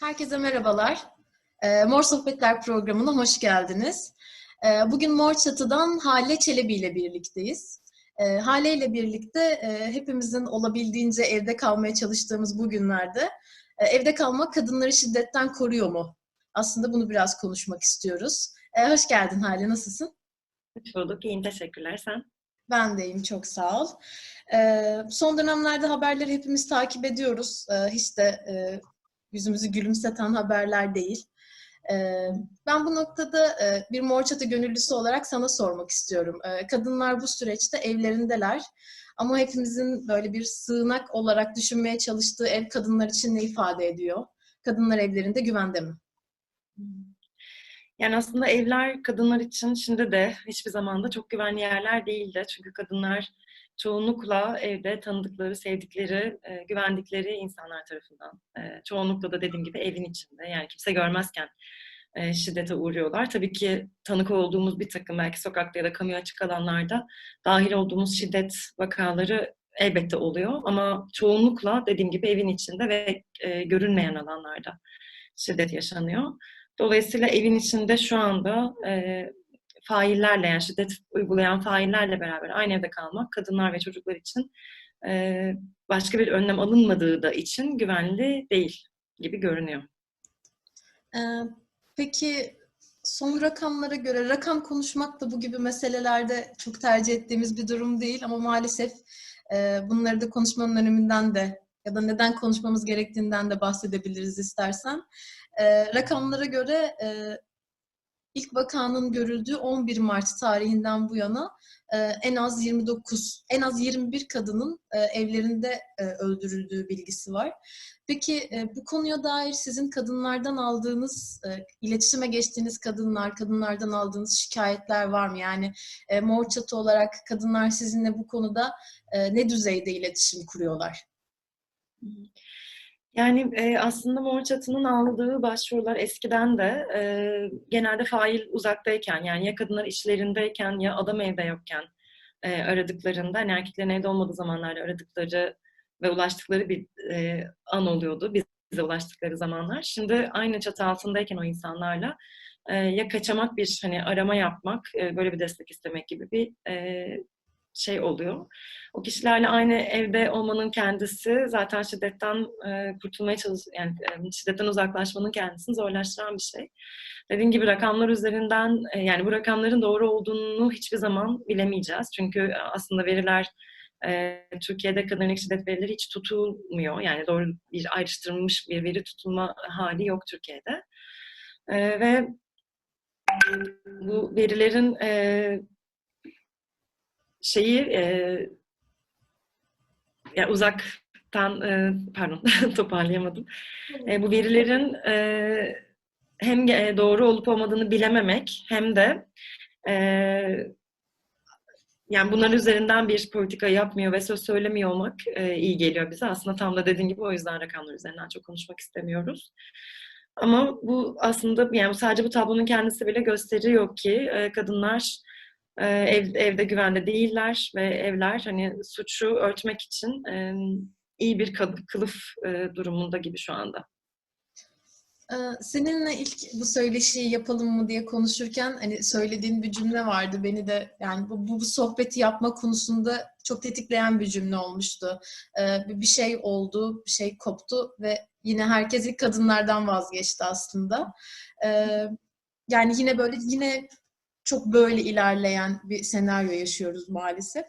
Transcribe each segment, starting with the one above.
Herkese merhabalar. Ee, Mor Sohbetler programına hoş geldiniz. Ee, bugün Mor Çatı'dan Hale Çelebi ile birlikteyiz. Ee, Hale ile birlikte e, hepimizin olabildiğince evde kalmaya çalıştığımız bu günlerde e, evde kalmak kadınları şiddetten koruyor mu? Aslında bunu biraz konuşmak istiyoruz. Hoş geldin Hale, nasılsın? Hoş bulduk. İyiyim. Teşekkürler. Sen? Ben de iyiyim, çok sağ ol. Ee, son dönemlerde haberleri hepimiz takip ediyoruz. Ee, hiç de e, yüzümüzü gülümseten haberler değil. Ee, ben bu noktada e, bir Mor gönüllüsü olarak sana sormak istiyorum. Ee, kadınlar bu süreçte evlerindeler. Ama hepimizin böyle bir sığınak olarak düşünmeye çalıştığı ev kadınlar için ne ifade ediyor? Kadınlar evlerinde güvende mi? Yani aslında evler kadınlar için şimdi de hiçbir zaman da çok güvenli yerler değildi. Çünkü kadınlar çoğunlukla evde tanıdıkları, sevdikleri, e, güvendikleri insanlar tarafından. E, çoğunlukla da dediğim gibi evin içinde. Yani kimse görmezken e, şiddete uğruyorlar. Tabii ki tanık olduğumuz bir takım belki sokakta ya da kamuya açık alanlarda dahil olduğumuz şiddet vakaları elbette oluyor. Ama çoğunlukla dediğim gibi evin içinde ve e, görünmeyen alanlarda şiddet yaşanıyor. Dolayısıyla evin içinde şu anda e, faillerle yani şiddet uygulayan faillerle beraber aynı evde kalmak kadınlar ve çocuklar için e, başka bir önlem alınmadığı da için güvenli değil gibi görünüyor. Ee, peki son rakamlara göre rakam konuşmak da bu gibi meselelerde çok tercih ettiğimiz bir durum değil ama maalesef e, bunları da konuşmanın öneminden de ya da neden konuşmamız gerektiğinden de bahsedebiliriz istersen. E, rakamlara göre e, ilk vakanın görüldüğü 11 Mart tarihinden bu yana e, en az 29, en az 21 kadının e, evlerinde e, öldürüldüğü bilgisi var. Peki bu konuya dair sizin kadınlardan aldığınız, iletişime geçtiğiniz kadınlar, kadınlardan aldığınız şikayetler var mı? Yani e, Mor Çatı olarak kadınlar sizinle bu konuda ne düzeyde iletişim kuruyorlar? Yani e, aslında Mor Çatı'nın aldığı başvurular eskiden de e, genelde fail uzaktayken yani ya kadınlar işlerindeyken ya adam evde yokken e, aradıklarında hani erkeklerin evde olmadığı zamanlarda aradıkları ve ulaştıkları bir e, an oluyordu bize ulaştıkları zamanlar. Şimdi aynı çatı altındayken o insanlarla e, ya kaçamak bir hani arama yapmak, e, böyle bir destek istemek gibi bir e, şey oluyor. O kişilerle aynı evde olmanın kendisi zaten şiddetten e, kurtulmaya çalış yani e, şiddetten uzaklaşmanın kendisini zorlaştıran bir şey. Dediğim gibi rakamlar üzerinden e, yani bu rakamların doğru olduğunu hiçbir zaman bilemeyeceğiz. Çünkü aslında veriler e, Türkiye'de kadın şiddet verileri hiç tutulmuyor. Yani doğru bir ayrıştırılmış bir veri tutulma hali yok Türkiye'de. E, ve bu verilerin e, şeyi e, yani uzaktan e, pardon toparlayamadım. E, bu verilerin e, hem doğru olup olmadığını bilememek hem de e, yani bunların üzerinden bir politika yapmıyor ve söz söylemiyor olmak e, iyi geliyor bize. Aslında tam da dediğin gibi o yüzden rakamlar üzerinden çok konuşmak istemiyoruz. Ama bu aslında yani sadece bu tablonun kendisi bile gösteriyor ki e, kadınlar e, ev, evde güvende değiller ve evler hani suçu örtmek için e, iyi bir kılıf e, durumunda gibi şu anda. Seninle ilk bu söyleşiyi yapalım mı diye konuşurken hani söylediğin bir cümle vardı beni de yani bu, bu, bu sohbeti yapma konusunda çok tetikleyen bir cümle olmuştu. Bir şey oldu, bir şey koptu ve yine herkes ilk kadınlardan vazgeçti aslında. Yani yine böyle yine çok böyle ilerleyen bir senaryo yaşıyoruz maalesef.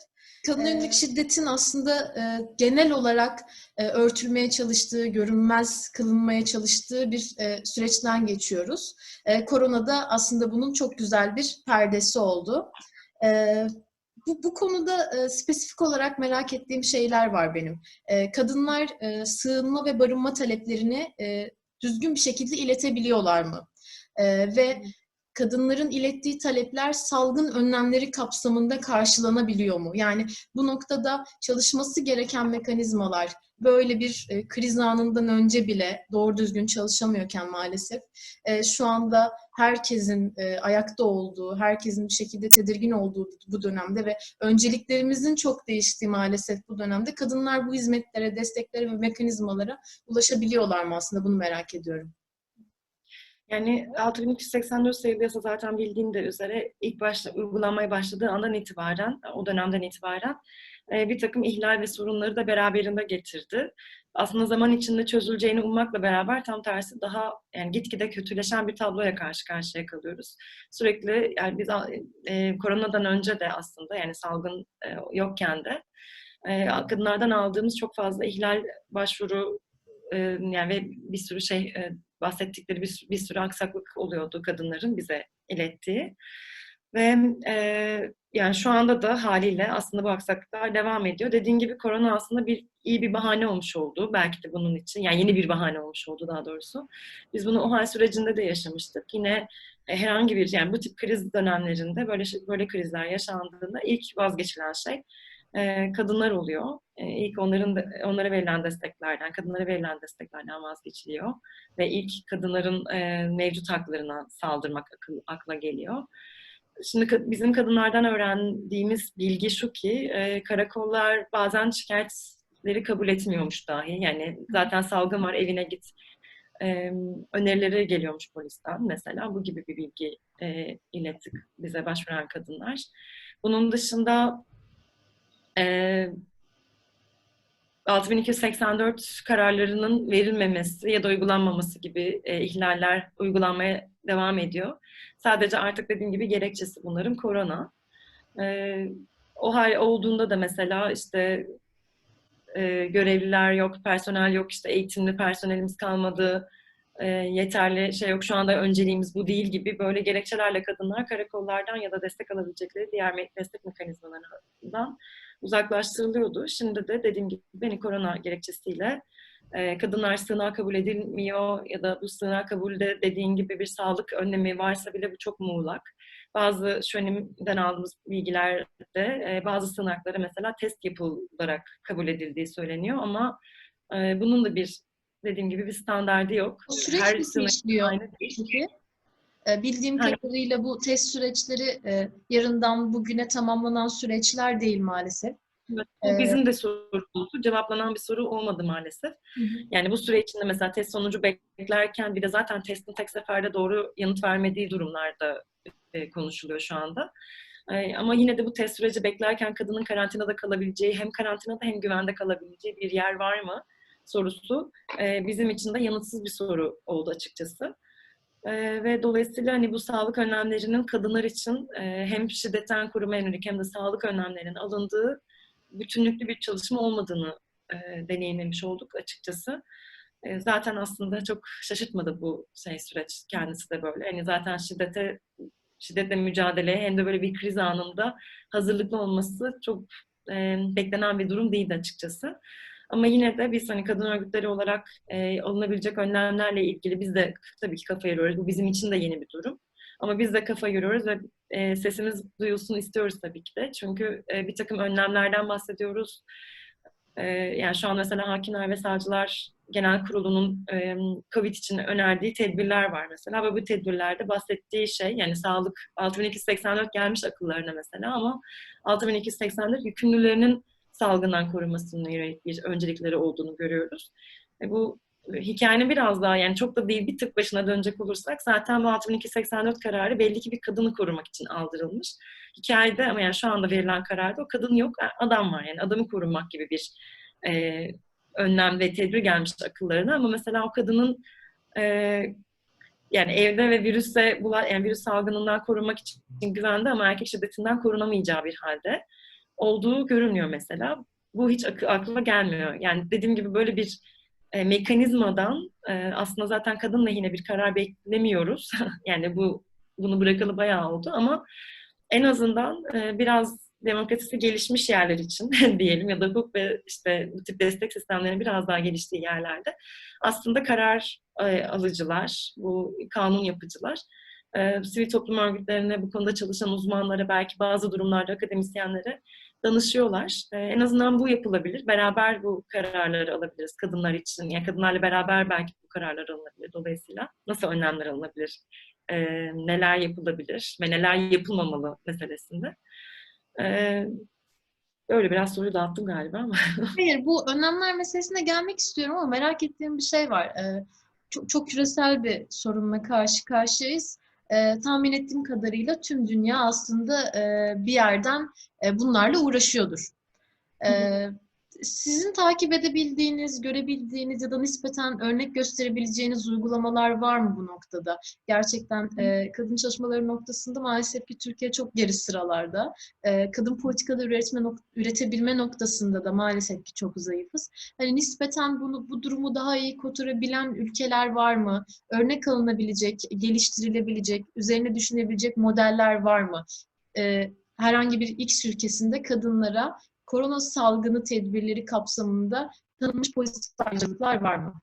Kadın yönelik şiddetin aslında e, genel olarak e, örtülmeye çalıştığı, görünmez kılınmaya çalıştığı bir e, süreçten geçiyoruz. E, koronada aslında bunun çok güzel bir perdesi oldu. E, bu, bu konuda e, spesifik olarak merak ettiğim şeyler var benim. E, kadınlar e, sığınma ve barınma taleplerini e, düzgün bir şekilde iletebiliyorlar mı? E, ve kadınların ilettiği talepler salgın önlemleri kapsamında karşılanabiliyor mu? Yani bu noktada çalışması gereken mekanizmalar böyle bir e, kriz anından önce bile doğru düzgün çalışamıyorken maalesef e, şu anda herkesin e, ayakta olduğu, herkesin bir şekilde tedirgin olduğu bu dönemde ve önceliklerimizin çok değiştiği maalesef bu dönemde kadınlar bu hizmetlere, desteklere ve mekanizmalara ulaşabiliyorlar mı aslında bunu merak ediyorum. Yani 6384 sayılı yasa zaten bildiğin de üzere ilk başta uygulanmaya başladığı andan itibaren, o dönemden itibaren e, bir takım ihlal ve sorunları da beraberinde getirdi. Aslında zaman içinde çözüleceğini ummakla beraber tam tersi daha yani gitgide kötüleşen bir tabloya karşı karşıya kalıyoruz. Sürekli yani biz e, koronadan önce de aslında yani salgın e, yokken de e, kadınlardan aldığımız çok fazla ihlal başvuru e, yani ve bir sürü şey e, bahsettikleri bir, bir sürü aksaklık oluyordu kadınların bize ilettiği. Ve e, yani şu anda da haliyle aslında bu aksaklıklar devam ediyor. Dediğim gibi korona aslında bir iyi bir bahane olmuş oldu. Belki de bunun için. Yani yeni bir bahane olmuş oldu daha doğrusu. Biz bunu o hal sürecinde de yaşamıştık. Yine e, herhangi bir yani bu tip kriz dönemlerinde böyle böyle krizler yaşandığında ilk vazgeçilen şey kadınlar oluyor. E, ilk onların onlara verilen desteklerden, kadınlara verilen desteklerden vazgeçiliyor ve ilk kadınların e, mevcut haklarına saldırmak akıl, akla geliyor. Şimdi bizim kadınlardan öğrendiğimiz bilgi şu ki karakollar bazen şikayetleri kabul etmiyormuş dahi. Yani zaten salgın var evine git önerileri geliyormuş polisten mesela. Bu gibi bir bilgi ilettik bize başvuran kadınlar. Bunun dışında e, 6284 kararlarının verilmemesi ya da uygulanmaması gibi e, ihlaller uygulanmaya devam ediyor. Sadece artık dediğim gibi gerekçesi bunların korona. E, o hal olduğunda da mesela işte e, görevliler yok, personel yok, işte eğitimli personelimiz kalmadı, e, yeterli şey yok, şu anda önceliğimiz bu değil gibi böyle gerekçelerle kadınlar karakollardan ya da destek alabilecekleri diğer destek mekanizmalarından uzaklaştırılıyordu. Şimdi de dediğim gibi beni korona gerekçesiyle e, kadınlar sığınağa kabul edilmiyor ya da bu sığınağa kabulde dediğin gibi bir sağlık önlemi varsa bile bu çok muğlak. Bazı şu önümden aldığımız bilgilerde e, bazı sığınaklara mesela test yapılarak kabul edildiği söyleniyor ama e, bunun da bir dediğim gibi bir standardı yok. Süreç Her nasıl işliyor aynı peki? E, bildiğim kadarıyla bu test süreçleri e, yarından bugüne tamamlanan süreçler değil maalesef. Evet, bu bizim de sorumuz. Cevaplanan bir soru olmadı maalesef. Hı hı. Yani bu süre içinde mesela test sonucu beklerken bir de zaten testin tek seferde doğru yanıt vermediği durumlarda e, konuşuluyor şu anda. E, ama yine de bu test süreci beklerken kadının karantinada kalabileceği, hem karantinada hem güvende kalabileceği bir yer var mı sorusu e, bizim için de yanıtsız bir soru oldu açıkçası. E, ve dolayısıyla hani bu sağlık önlemlerinin kadınlar için e, hem şiddetten koruma yönelik hem de sağlık önlemlerinin alındığı bütünlüklü bir çalışma olmadığını e, deneyimlemiş olduk açıkçası. E, zaten aslında çok şaşırtmadı bu şey süreç kendisi de böyle. Hani zaten şiddete şiddetle mücadele hem de böyle bir kriz anında hazırlıklı olması çok e, beklenen bir durum değildi açıkçası. Ama yine de biz hani kadın örgütleri olarak e, alınabilecek önlemlerle ilgili biz de tabii ki kafa yoruyoruz. Bu bizim için de yeni bir durum. Ama biz de kafa yoruyoruz ve e, sesimiz duyulsun istiyoruz tabii ki de. Çünkü e, bir takım önlemlerden bahsediyoruz. E, yani şu an mesela Hakimler ve Savcılar Genel Kurulu'nun e, COVID için önerdiği tedbirler var mesela ve bu tedbirlerde bahsettiği şey yani sağlık 6284 gelmiş akıllarına mesela ama 6284 yükümlülerinin salgından korunmasına yönelik bir öncelikleri olduğunu görüyoruz. E, bu hikayenin biraz daha yani çok da değil bir tık başına dönecek olursak zaten bu 6284 kararı belli ki bir kadını korumak için aldırılmış. Hikayede ama yani şu anda verilen kararda o kadın yok adam var yani adamı korumak gibi bir e, önlem ve tedbir gelmiş akıllarına ama mesela o kadının e, yani evde ve virüse yani virüs salgınından korunmak için güvende ama erkek şiddetinden korunamayacağı bir halde olduğu görünüyor mesela. Bu hiç ak- aklıma gelmiyor. Yani dediğim gibi böyle bir e, mekanizmadan e, aslında zaten kadın lehine bir karar beklemiyoruz. yani bu bunu bırakalı bayağı oldu ama en azından e, biraz demokrasisi gelişmiş yerler için diyelim ya da hukuk ve işte bu tip destek sistemlerinin biraz daha geliştiği yerlerde aslında karar e, alıcılar, bu kanun yapıcılar e, sivil toplum örgütlerine bu konuda çalışan uzmanlara belki bazı durumlarda akademisyenlere danışıyorlar. E, en azından bu yapılabilir. Beraber bu kararları alabiliriz kadınlar için. Yani kadınlarla beraber belki bu kararlar alınabilir. Dolayısıyla nasıl önlemler alınabilir? E, neler yapılabilir ve neler yapılmamalı meselesinde. E, Böyle biraz soruyu dağıttım galiba ama. Hayır, bu önlemler meselesine gelmek istiyorum ama merak ettiğim bir şey var. Ee, çok, çok küresel bir sorunla karşı karşıyayız. E, tahmin ettiğim kadarıyla tüm dünya aslında e, bir yerden e, bunlarla uğraşıyordur. E, sizin takip edebildiğiniz, görebildiğiniz ya da nispeten örnek gösterebileceğiniz uygulamalar var mı bu noktada? Gerçekten e, kadın çalışmaları noktasında maalesef ki Türkiye çok geri sıralarda. E, kadın politikaları üretme nok- üretebilme noktasında da maalesef ki çok zayıfız. Hani nispeten bunu bu durumu daha iyi kotarabilen ülkeler var mı? Örnek alınabilecek, geliştirilebilecek, üzerine düşünebilecek modeller var mı? E, herhangi bir X ülkesinde kadınlara korona salgını tedbirleri kapsamında tanınmış pozitif ayrıcalıklar var mı?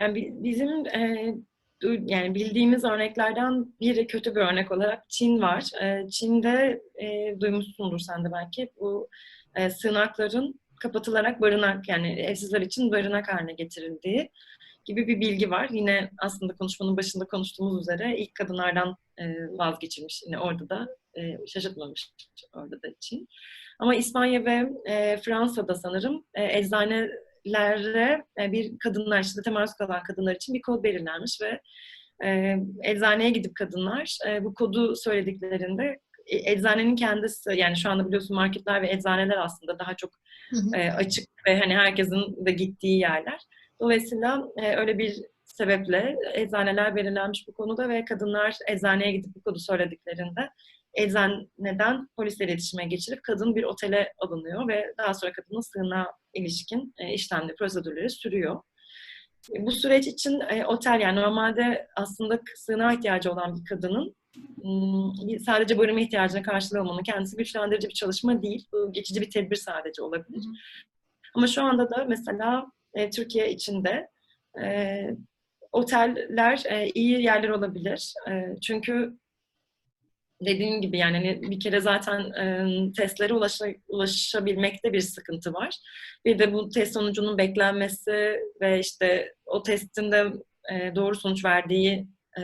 Yani bizim e, yani bildiğimiz örneklerden biri kötü bir örnek olarak Çin var. E, Çin'de e, duymuşsundur sen de belki bu e, sığınakların kapatılarak barınak yani evsizler için barınak haline getirildiği gibi bir bilgi var. Yine aslında konuşmanın başında konuştuğumuz üzere ilk kadınlardan e, vazgeçilmiş. Yine orada da e, şaşırtmamış orada da Çin. Ama İspanya ve e, Fransa'da sanırım e, eczanelere e, bir kadınlar, şiddete maruz kalan kadınlar için bir kod belirlenmiş ve e, eczaneye gidip kadınlar e, bu kodu söylediklerinde e, eczanenin kendisi yani şu anda biliyorsun marketler ve eczaneler aslında daha çok e, açık ve hani herkesin de gittiği yerler. Dolayısıyla e, öyle bir sebeple eczaneler belirlenmiş bu konuda ve kadınlar eczaneye gidip bu kodu söylediklerinde eczaneden polisle iletişime geçirip kadın bir otele alınıyor ve daha sonra kadının sığınağa ilişkin e, işlemleri, prosedürleri sürüyor. E, bu süreç için e, otel yani normalde aslında sığınağa ihtiyacı olan bir kadının ım, sadece barınma ihtiyacına karşılamanın kendisi güçlendirici bir çalışma değil. Bu geçici bir tedbir sadece olabilir. Ama şu anda da mesela e, Türkiye içinde e, oteller e, iyi yerler olabilir. E, çünkü dediğim gibi yani hani bir kere zaten e, testlere ulaşa, ulaşabilmekte bir sıkıntı var. Bir de bu test sonucunun beklenmesi ve işte o testin de e, doğru sonuç verdiği e,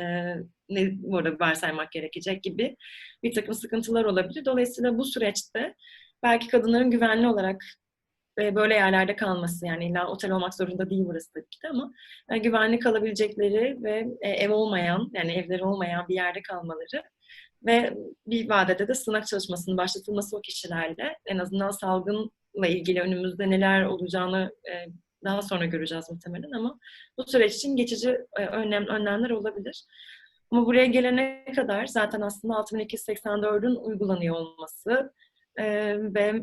ne, bu arada varsaymak gerekecek gibi bir takım sıkıntılar olabilir. Dolayısıyla bu süreçte belki kadınların güvenli olarak böyle yerlerde kalması yani illa otel olmak zorunda değil burası tabii ki de ama e, güvenli kalabilecekleri ve ev olmayan yani evleri olmayan bir yerde kalmaları ve bir vadede de sınav çalışmasının başlatılması o kişilerle en azından salgınla ilgili önümüzde neler olacağını e, daha sonra göreceğiz muhtemelen ama bu süreç için geçici e, önlem, önlemler olabilir. Ama buraya gelene kadar zaten aslında 6284'ün uygulanıyor olması e, ve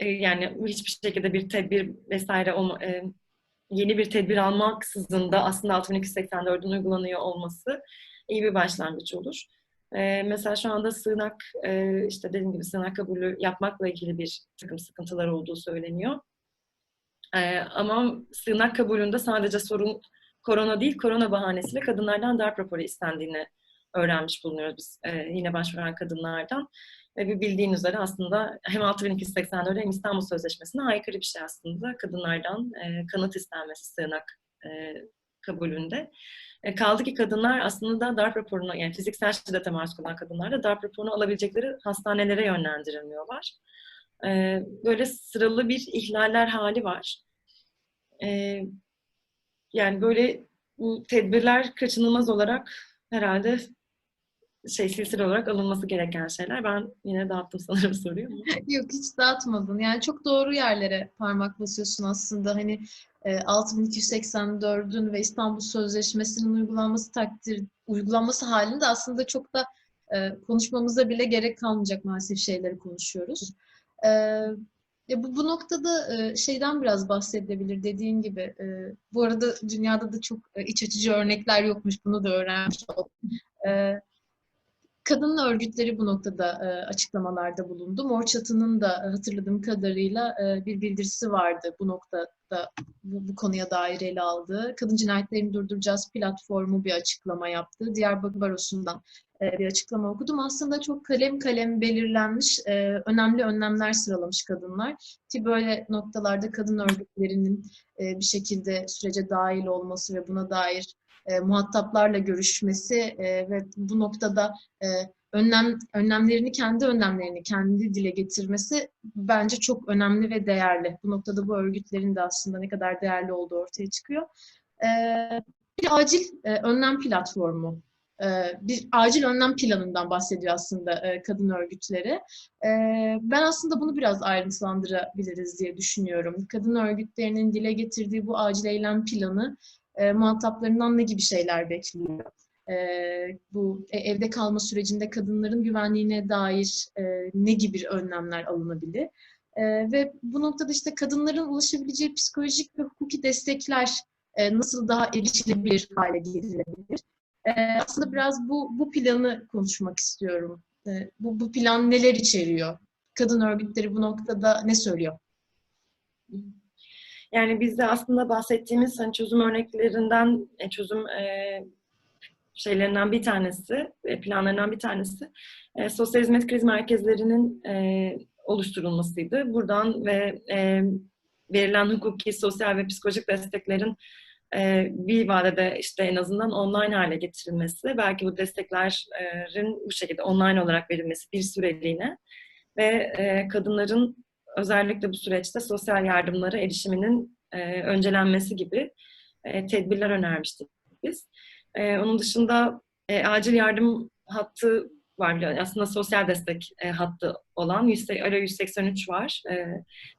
yani hiçbir şekilde bir tedbir vesaire yeni bir tedbir almaksızın da aslında 6284'ün uygulanıyor olması iyi bir başlangıç olur. Ee, mesela şu anda sığınak, e, işte dediğim gibi sığınak kabulü yapmakla ilgili bir takım sıkıntılar olduğu söyleniyor. Ee, ama sığınak kabulünde sadece sorun korona değil, korona bahanesiyle kadınlardan darp raporu istendiğini öğrenmiş bulunuyoruz biz e, yine başvuran kadınlardan. Ve bir bildiğin üzere aslında hem 6284 hem İstanbul Sözleşmesi'ne aykırı bir şey aslında kadınlardan e, kanıt istenmesi sığınak e, kabulünde. E, kaldı ki kadınlar aslında da darp raporunu yani fiziksel şiddete maruz kalan kadınlar da darp raporunu alabilecekleri hastanelere yönlendirilmiyorlar. E, böyle sıralı bir ihlaller hali var. E, yani böyle bu tedbirler kaçınılmaz olarak herhalde şey silsile olarak alınması gereken şeyler. Ben yine dağıttım sanırım soruyu. Yok hiç dağıtmadın. Yani çok doğru yerlere parmak basıyorsun aslında. Hani 6284'ün ve İstanbul Sözleşmesi'nin uygulanması takdir uygulanması halinde aslında çok da konuşmamıza bile gerek kalmayacak maalesef şeyleri konuşuyoruz. Ya bu, bu noktada şeyden biraz bahsedebilir dediğin gibi. Bu arada dünyada da çok iç açıcı örnekler yokmuş. Bunu da öğrenmiş oldum. Kadın örgütleri bu noktada e, açıklamalarda bulundu. Mor Çatı'nın da hatırladığım kadarıyla e, bir bildirisi vardı bu noktada bu, bu konuya dair ele aldığı. Kadın cinayetlerini durduracağız platformu bir açıklama yaptı. Diyarbakır Barosu'ndan e, bir açıklama okudum. Aslında çok kalem kalem belirlenmiş e, önemli önlemler sıralamış kadınlar. Ki böyle noktalarda kadın örgütlerinin e, bir şekilde sürece dahil olması ve buna dair e, muhataplarla görüşmesi e, ve bu noktada e, önlem önlemlerini kendi önlemlerini kendi dile getirmesi bence çok önemli ve değerli. Bu noktada bu örgütlerin de aslında ne kadar değerli olduğu ortaya çıkıyor. E, bir acil e, önlem platformu bir acil önlem planından bahsediyor aslında kadın örgütleri. Ben aslında bunu biraz ayrıntılandırabiliriz diye düşünüyorum. Kadın örgütlerinin dile getirdiği bu acil eylem planı muhataplarından ne gibi şeyler bekliyor? Bu e, evde kalma sürecinde kadınların güvenliğine dair ne gibi önlemler alınabilir? Ve bu noktada işte kadınların ulaşabileceği psikolojik ve hukuki destekler nasıl daha erişilebilir hale getirilebilir? Ee, aslında biraz bu bu planı konuşmak istiyorum. Ee, bu, bu plan neler içeriyor? Kadın örgütleri bu noktada ne söylüyor? Yani biz de aslında bahsettiğimiz hani çözüm örneklerinden, e, çözüm e, şeylerinden bir tanesi, e, planlarından bir tanesi sosyal hizmet kriz merkezlerinin oluşturulmasıydı. Buradan ve verilen hukuki, sosyal ve psikolojik desteklerin bir vadede işte en azından online hale getirilmesi, belki bu desteklerin bu şekilde online olarak verilmesi bir süreliğine ve kadınların özellikle bu süreçte sosyal yardımlara erişiminin e, öncelenmesi gibi tedbirler önermiştik biz. Onun dışında acil yardım hattı var. Aslında sosyal destek e, hattı olan 100, ara 183 var. E,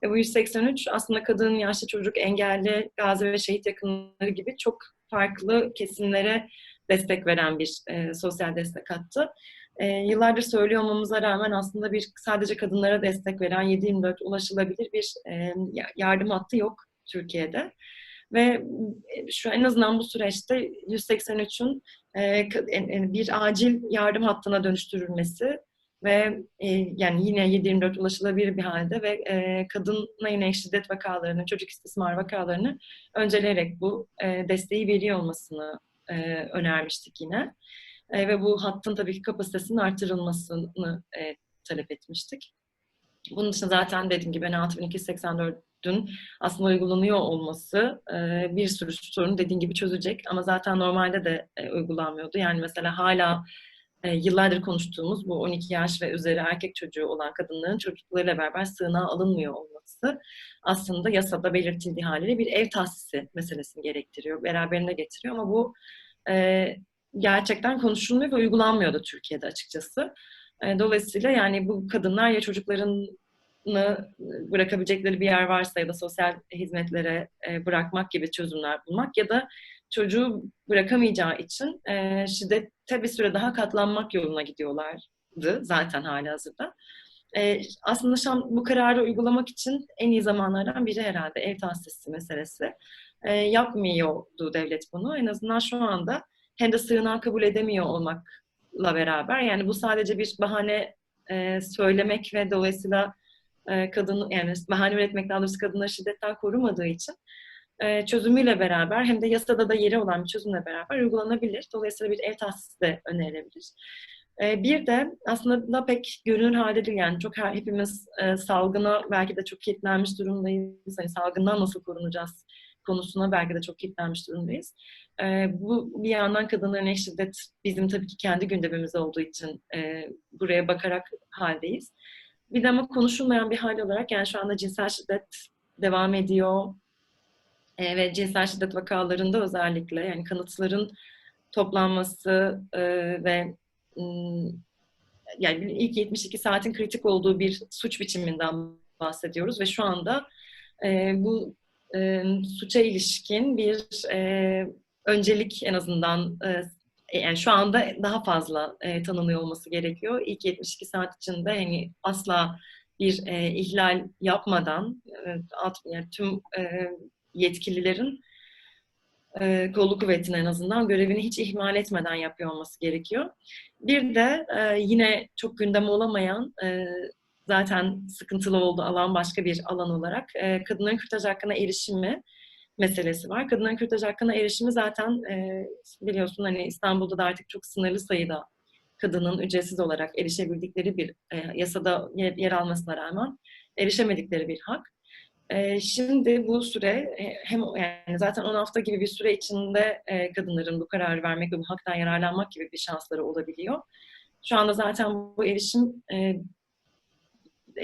ve bu 183 aslında kadın, yaşlı çocuk, engelli, gazi ve şehit yakınları gibi çok farklı kesimlere destek veren bir e, sosyal destek hattı. E, yıllardır söylüyor olmamıza rağmen aslında bir sadece kadınlara destek veren 7-24 ulaşılabilir bir e, yardım hattı yok Türkiye'de. Ve e, şu en azından bu süreçte 183'ün e, bir acil yardım hattına dönüştürülmesi ve e, yani yine 7-24 ulaşılabilir bir halde ve kadına yine şiddet vakalarını, çocuk istismar vakalarını önceleyerek bu desteği veriyor olmasını önermiştik yine. Ve bu hattın tabii ki kapasitesinin artırılmasını talep etmiştik. Bunun dışında zaten dediğim gibi 6284 dün aslında uygulanıyor olması e, bir sürü sorunu dediğin gibi çözecek ama zaten normalde de e, uygulanmıyordu. Yani mesela hala e, yıllardır konuştuğumuz bu 12 yaş ve üzeri erkek çocuğu olan kadınların çocuklarıyla beraber sığınağa alınmıyor olması aslında yasada belirtildiği haliyle bir ev tahsisi meselesini gerektiriyor, beraberinde getiriyor ama bu gerçekten konuşulmuyor ve uygulanmıyordu Türkiye'de açıkçası. Dolayısıyla yani bu kadınlar ya çocukların bırakabilecekleri bir yer varsa ya da sosyal hizmetlere e, bırakmak gibi çözümler bulmak ya da çocuğu bırakamayacağı için e, şiddete bir süre daha katlanmak yoluna gidiyorlardı zaten hali hazırda. E, aslında şu an bu kararı uygulamak için en iyi zamanlardan biri herhalde ev tahsisi meselesi. E, yapmıyordu devlet bunu. En azından şu anda hem de sığınağı kabul edemiyor olmakla beraber yani bu sadece bir bahane e, söylemek ve dolayısıyla e, kadın yani bahane üretmek daha doğrusu kadınları şiddetten korumadığı için e, çözümüyle beraber hem de yasada da yeri olan bir çözümle beraber uygulanabilir. Dolayısıyla bir ev tahsisi de önerilebilir. E, bir de aslında da pek görünür halde değil yani çok her, hepimiz salgına belki de çok kilitlenmiş durumdayız. Hani salgından nasıl korunacağız konusuna belki de çok kilitlenmiş durumdayız. bu bir yandan kadınların eş bizim tabii ki kendi gündemimiz olduğu için buraya bakarak haldeyiz. Bir de ama konuşulmayan bir hal olarak yani şu anda cinsel şiddet devam ediyor. E, ve cinsel şiddet vakalarında özellikle yani kanıtların toplanması e, ve yani ilk 72 saatin kritik olduğu bir suç biçiminden bahsediyoruz ve şu anda e, bu e, suça ilişkin bir e, öncelik en azından e, yani şu anda daha fazla e, tanınıyor olması gerekiyor. İlk 72 saat içinde hani asla bir e, ihlal yapmadan e, yani tüm e, yetkililerin e, kolluk kuvvetine en azından görevini hiç ihmal etmeden yapıyor olması gerekiyor. Bir de e, yine çok gündem olamayan e, zaten sıkıntılı olduğu alan başka bir alan olarak e, kadınların kürtaj hakkına erişimi meselesi var. Kadınların kürtaj hakkına erişimi zaten e, biliyorsun hani İstanbul'da da artık çok sınırlı sayıda kadının ücretsiz olarak erişebildikleri bir e, yasada yer, yer almasına rağmen erişemedikleri bir hak. E, şimdi bu süre e, hem yani zaten 10 hafta gibi bir süre içinde e, kadınların bu kararı vermek ve bu haktan yararlanmak gibi bir şansları olabiliyor. Şu anda zaten bu erişim e,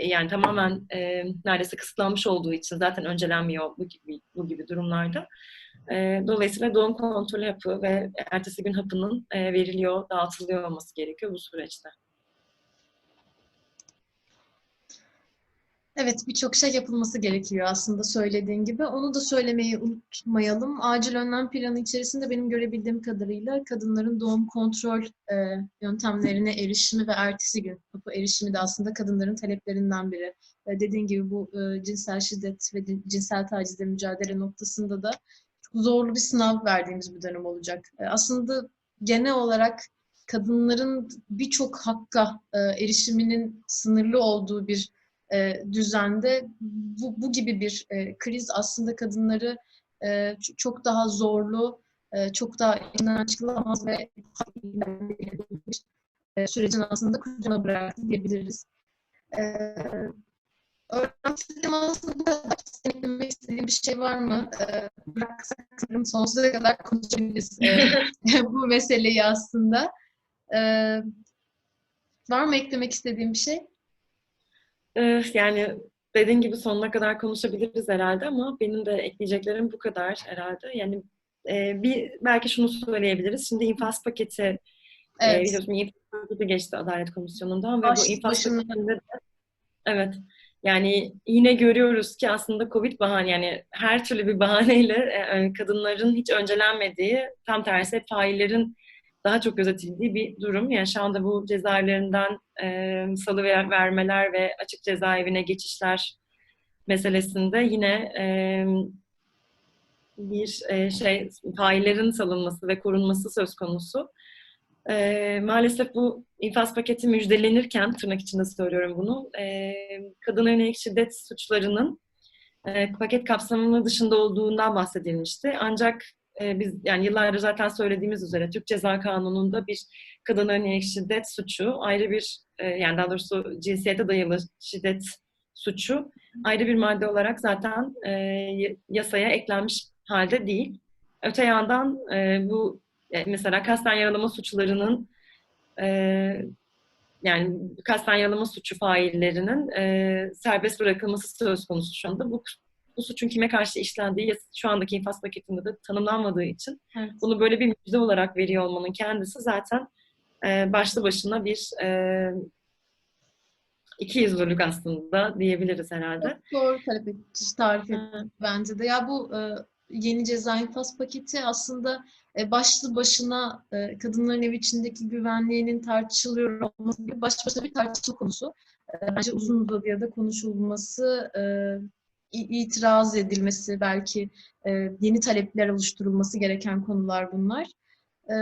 yani tamamen e, neredeyse kısıtlanmış olduğu için zaten öncelenmiyor bu gibi bu gibi durumlarda. E, dolayısıyla doğum kontrol hapı ve ertesi gün hapının e, veriliyor, dağıtılıyor olması gerekiyor bu süreçte. Evet, birçok şey yapılması gerekiyor aslında söylediğin gibi. Onu da söylemeyi unutmayalım. Acil önlem planı içerisinde benim görebildiğim kadarıyla kadınların doğum kontrol e, yöntemlerine erişimi ve ertesi gün hapı erişimi de aslında kadınların taleplerinden biri. E, dediğin gibi bu e, cinsel şiddet ve cinsel tacizle mücadele noktasında da çok zorlu bir sınav verdiğimiz bir dönem olacak. E, aslında genel olarak kadınların birçok hakka e, erişiminin sınırlı olduğu bir e, düzende bu, bu gibi bir e, kriz aslında kadınları e, çok daha zorlu, çok daha elinden çıkılamaz ve e, sürecin aslında kucağına bıraktı diyebiliriz. E, öğrenmek istediğim aslında bu istediğim bir şey var mı? Bıraksak sonsuza kadar konuşabiliriz bu meseleyi aslında. Var mı eklemek istediğim bir şey? Yani dediğin gibi sonuna kadar konuşabiliriz herhalde ama benim de ekleyeceklerim bu kadar herhalde. Yani e, bir belki şunu söyleyebiliriz. Şimdi infaz paketi e, evet. e, biliyorsun infaz paketi geçti Adalet Komisyonu'ndan ve bu infaz paketinde de evet yani yine görüyoruz ki aslında Covid bahane yani her türlü bir bahaneyle e, kadınların hiç öncelenmediği tam tersi faillerin daha çok gözetildiği bir durum. Yani şu anda bu cezaevlerinden e, salı vermeler ve açık cezaevine geçişler meselesinde yine e, bir e, şey faillerin salınması ve korunması söz konusu. E, maalesef bu infaz paketi müjdelenirken, tırnak içinde söylüyorum bunu, e, kadına yönelik şiddet suçlarının e, paket kapsamının dışında olduğundan bahsedilmişti. Ancak e, biz yani yıllardır zaten söylediğimiz üzere Türk Ceza Kanunu'nda bir kadına yönelik şiddet suçu ayrı bir e, yani daha doğrusu cinsiyete dayalı şiddet suçu ayrı bir madde olarak zaten e, yasaya eklenmiş halde değil. Öte yandan e, bu e, mesela kasten yaralama suçlarının e, yani kasten yaralama suçu faillerinin e, serbest bırakılması söz konusu şu anda. Bu bu suçun kime karşı işlendiği şu andaki infaz paketinde de tanımlanmadığı için evet. bunu böyle bir müjde olarak veriyor olmanın kendisi zaten e, başlı başına bir e, iki yüzlülük aslında diyebiliriz herhalde. Çok doğru talep edici tarif evet. bence de. Ya bu e, yeni ceza infaz paketi aslında e, başlı başına e, kadınların ev içindeki güvenliğinin tartışılıyor olması gibi başlı başına bir tartışma konusu. E, bence uzun uzadıya da konuşulması e, itiraz edilmesi, belki e, yeni talepler oluşturulması gereken konular bunlar. E,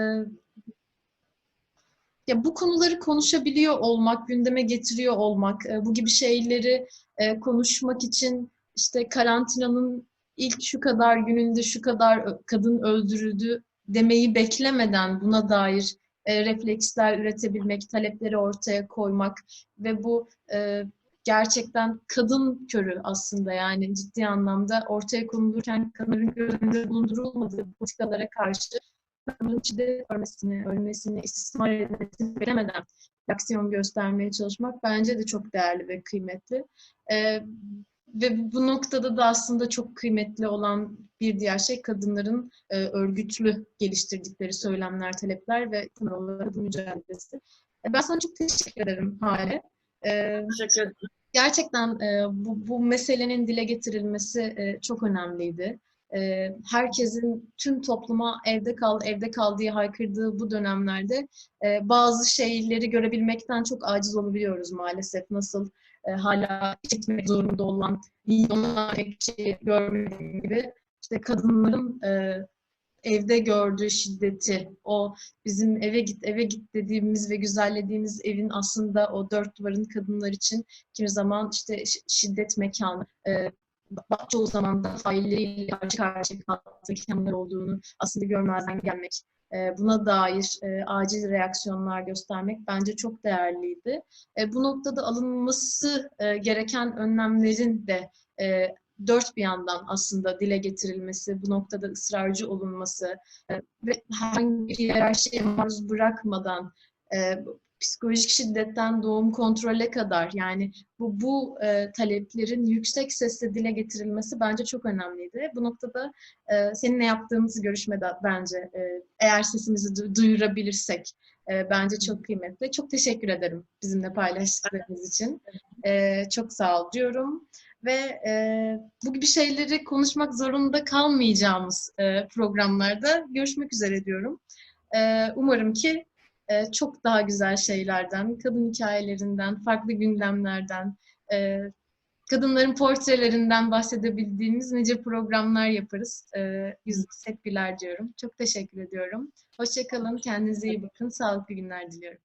ya bu konuları konuşabiliyor olmak, gündeme getiriyor olmak, e, bu gibi şeyleri e, konuşmak için işte karantinanın ilk şu kadar gününde şu kadar kadın öldürüldü demeyi beklemeden buna dair e, refleksler üretebilmek, talepleri ortaya koymak ve bu e, gerçekten kadın körü aslında yani ciddi anlamda ortaya konulurken kadınların göz önünde bulundurulmadığı politikalara karşı kadının şiddet görmesini, ölmesini, istismar edilmesini beklemeden aksiyon göstermeye çalışmak bence de çok değerli ve kıymetli. Ee, ve bu noktada da aslında çok kıymetli olan bir diğer şey kadınların e, örgütlü geliştirdikleri söylemler, talepler ve kadın mücadelesi. E, ben sana çok teşekkür ederim Hale. Ee, Teşekkür ederim. Gerçekten e, bu, bu meselenin dile getirilmesi e, çok önemliydi. E, herkesin tüm topluma evde kal, evde kal diye haykırdığı bu dönemlerde e, bazı şeyleri görebilmekten çok aciz olabiliyoruz maalesef. Nasıl e, hala gitmek zorunda olan milyonlarca kişi görmediğim gibi işte kadınların e, evde gördüğü şiddeti, o bizim eve git eve git dediğimiz ve güzellediğimiz evin aslında o dört duvarın kadınlar için kimi zaman işte şiddet mekanı, e, çoğu zaman da failleriyle karşı karşıya kaldığı mekanlar olduğunu aslında görmezden gelmek, e, buna dair e, acil reaksiyonlar göstermek bence çok değerliydi. E, bu noktada alınması gereken önlemlerin de dört bir yandan aslında dile getirilmesi, bu noktada ısrarcı olunması e, ve herhangi bir hiyerarşiye maruz bırakmadan e, psikolojik şiddetten doğum kontrole kadar yani bu bu e, taleplerin yüksek sesle dile getirilmesi bence çok önemliydi. Bu noktada e, seninle yaptığımız görüşmede bence e, eğer sesimizi du- duyurabilirsek e, bence çok kıymetli. Çok teşekkür ederim bizimle paylaştıklarınız için. E, çok sağ ol diyorum ve e, bu gibi şeyleri konuşmak zorunda kalmayacağımız e, programlarda görüşmek üzere diyorum. E, umarım ki e, çok daha güzel şeylerden, kadın hikayelerinden, farklı gündemlerden, e, kadınların portrelerinden bahsedebildiğimiz nice programlar yaparız. E, yüzünüz hep diyorum. Çok teşekkür ediyorum. Hoşçakalın, kendinize iyi bakın, sağlıklı günler diliyorum.